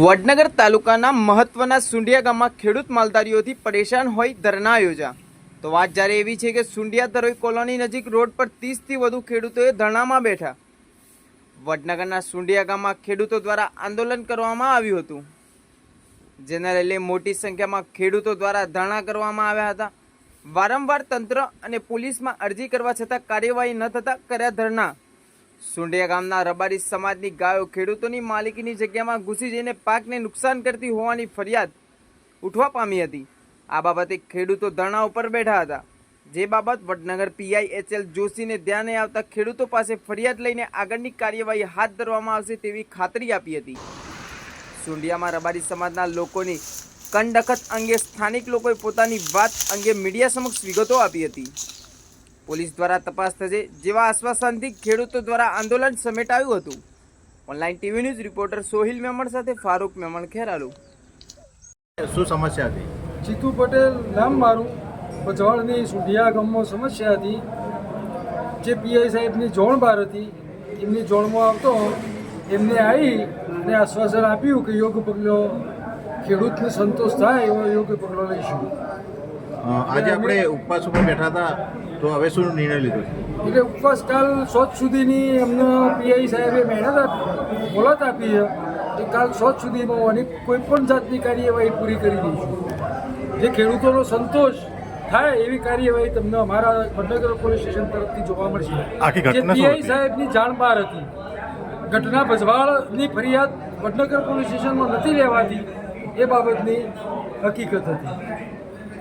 વડનગર તાલુકાના મહત્વના સુંડિયા ગામમાં ખેડૂત માલધારીઓથી પરેશાન હોય ધરણા યોજા તો વાત જ્યારે એવી છે કે સુંડિયા તરોઈ કોલોની નજીક રોડ પર ત્રીસથી વધુ ખેડૂતોએ ધરણામાં બેઠા. વડનગરના સુંડિયા ગામમાં ખેડૂતો દ્વારા આંદોલન કરવામાં આવ્યું હતું. જેના લઈને મોટી સંખ્યામાં ખેડૂતો દ્વારા ધરણા કરવામાં આવ્યા હતા. વારંવાર તંત્ર અને પોલીસમાં અરજી કરવા છતાં કાર્યવાહી ન થતાં કર્યા ધરણા. સુંડિયા ગામના રબારી સમાજની ગાયો ખેડૂતોની માલિકીની જગ્યામાં ઘૂસી જઈને પાકને નુકસાન કરતી હોવાની ફરિયાદ ઉઠવા પામી હતી. આ બાબતે ખેડૂતો ધરણા ઉપર બેઠા હતા. જે બાબત વડનગર પીઆઈ એચ એલ જોશીને ધ્યાને આવતા ખેડૂતો પાસે ફરિયાદ લઈને આગળની કાર્યવાહી હાથ ધરવામાં આવશે તેવી ખાતરી આપી હતી. સુંડિયામાં રબારી સમાજના લોકોની કંડખત અંગે સ્થાનિક લોકોએ પોતાની વાત અંગે મીડિયા સમક્ષ વિગતો આપી હતી. પોલીસ દ્વારા તપાસ થશે જેવા આશ્વાસનથી ખેડૂતો દ્વારા આંદોલન સમેટાયું હતું. Online TV news reporter Sohil Memon સાથે ફારૂક મેમણ ખેરાલુ. શું સમસ્યા હતી? જીતુ પટેલ નામ મારું. પજવાળની સુઢિયા ગામમાં સમસ્યા હતી. જે પીઆઈ સાહેબની જોણ બહાર હતી એમની જોણમાં આવતો એમને આવી અને આશ્વાસન આપ્યું કે યોગ્ય પગલો ખેડૂતને સંતોષ થાય એવો યોગ્ય પગલો લઈશું. આજે આપણે ઉપવાસ ઉપર બેઠા હતા તો હવે શું નિર્ણય લીધો એટલે ઉપવાસ કાલ સોચ સુધીની અમને પીઆઈ સાહેબે મહેનત બોલત આપી છે કે કાલ સોચ સુધીમાં અને કોઈ પણ જાતની કાર્યવાહી પૂરી કરી દઈશું જે ખેડૂતોનો સંતોષ થાય એવી કાર્યવાહી તમને અમારા વડનગર પોલીસ સ્ટેશન તરફથી જોવા મળશે. આખી ઘટના જે પીઆઈ સાહેબની જાણ બહાર હતી. ઘટના ભજવાળની ફરિયાદ વડનગર પોલીસ સ્ટેશનમાં નથી લેવાતી એ બાબતની હકીકત હતી.